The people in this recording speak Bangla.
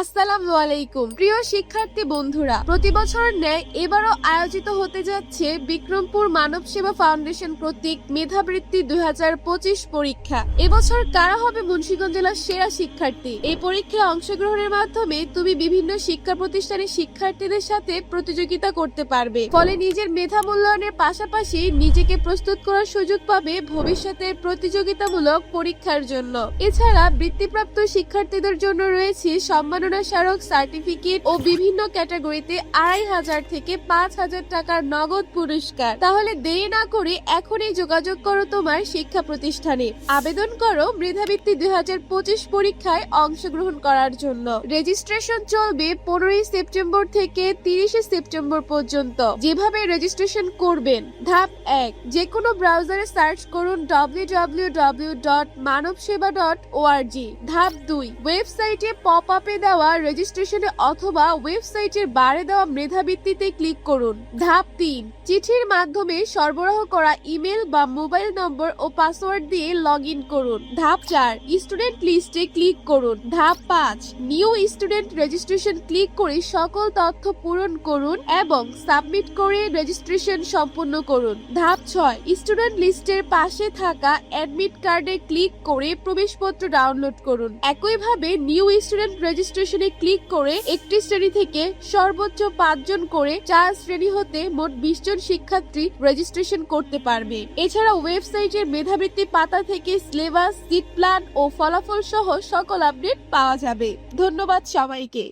আসসালামু আলাইকুম। প্রিয় শিক্ষার্থী বন্ধুরা, প্রতি বছর ন্যায় এবারও আয়োজিত হতে যাচ্ছে বিক্রমপুর মানব সেবা ফাউন্ডেশন কর্তৃক মেধাবৃত্তি দুই পরীক্ষা। এবছর কারা হবে মুন্সিগঞ্জ জেলার সেরা শিক্ষার্থী? এই পরীক্ষায় অংশগ্রহণের মাধ্যমে তুমি বিভিন্ন শিক্ষা প্রতিষ্ঠানের শিক্ষার্থীদের সাথে প্রতিযোগিতা করতে পারবে। ফলে নিজের মেধা মূল্যায়নের পাশাপাশি নিজেকে প্রস্তুত করার সুযোগ পাবে ভবিষ্যতের প্রতিযোগিতামূলক পরীক্ষার জন্য। এছাড়া বৃত্তিপ্রাপ্ত শিক্ষার্থীদের জন্য রয়েছে সম্মাননা স্মারক সার্টিফিকেট ও বিভিন্ন ক্যাটাগরিতে আড়াই হাজার থেকে পাঁচ হাজার টাকার নগদ পুরস্কার। তাহলে দেরি না করে এখনই যোগাযোগ করো তোমার শিক্ষা প্রতিষ্ঠানে। আবেদন করো মেধাবৃত্তি দুই হাজার পঁচিশ পরীক্ষায় অংশগ্রহণ করার জন্য। রেজিস্ট্রেশন চলবে পনেরোই সেপ্টেম্বর থেকে তিরিশে সেপ্টেম্বর পর্যন্ত। যেভাবে রেজিস্ট্রেশন করবেন, ধাপ এক। যে কোনো ব্রাউজারে সার্চ করুন www.manavseva.org ধাপ দুই। ওয়েবসাইটে পপ আপে দেওয়া রেজিস্ট্রেশনে অথবা ওয়েবসাইটের বারে দেওয়া মেধাবৃত্তিতে ক্লিক করুন। ধাপ তিন, চিঠির মাধ্যমে সরবরাহ করা ইমেল বা মোবাইল নম্বর ও পাসওয়ার্ড দিয়ে লগ ইন করুন। ধাপ চার স্টুডেন্ট লিস্টে ক্লিক করুন। ধাপ পাঁচ নিউ স্টুডেন্ট রেজিস্ট্রেশন ক্লিক করে সকল তথ্য পূরণ করুন এবং সাবমিট করে রেজিস্ট্রেশন সম্পূর্ণ করুন। ধাপ ছয় স্টুডেন্ট লিস্টের পাশে থাকা অ্যাডমিট কার্ডে ক্লিক করে প্রবেশপত্র ডাউনলোড করুন। একইভাবে নিউ স্টুডেন্ট রেজিস্ট্রেশনে ক্লিক করে একটি শ্রেণি থেকে সর্বোচ্চ পাঁচজন করে চার শ্রেণি হতে মোট বিশ জন শিক্ষার্থী রেজিস্ট্রেশন করতে পারবে। এছাড়া ওয়েবসাইটের মেধাবৃত্তি পাতা থেকে সিলেবাস সিট প্ল্যান ও ফলাফল সহ সকল আপডেট পাওয়া যাবে। ধন্যবাদ সবাইকে।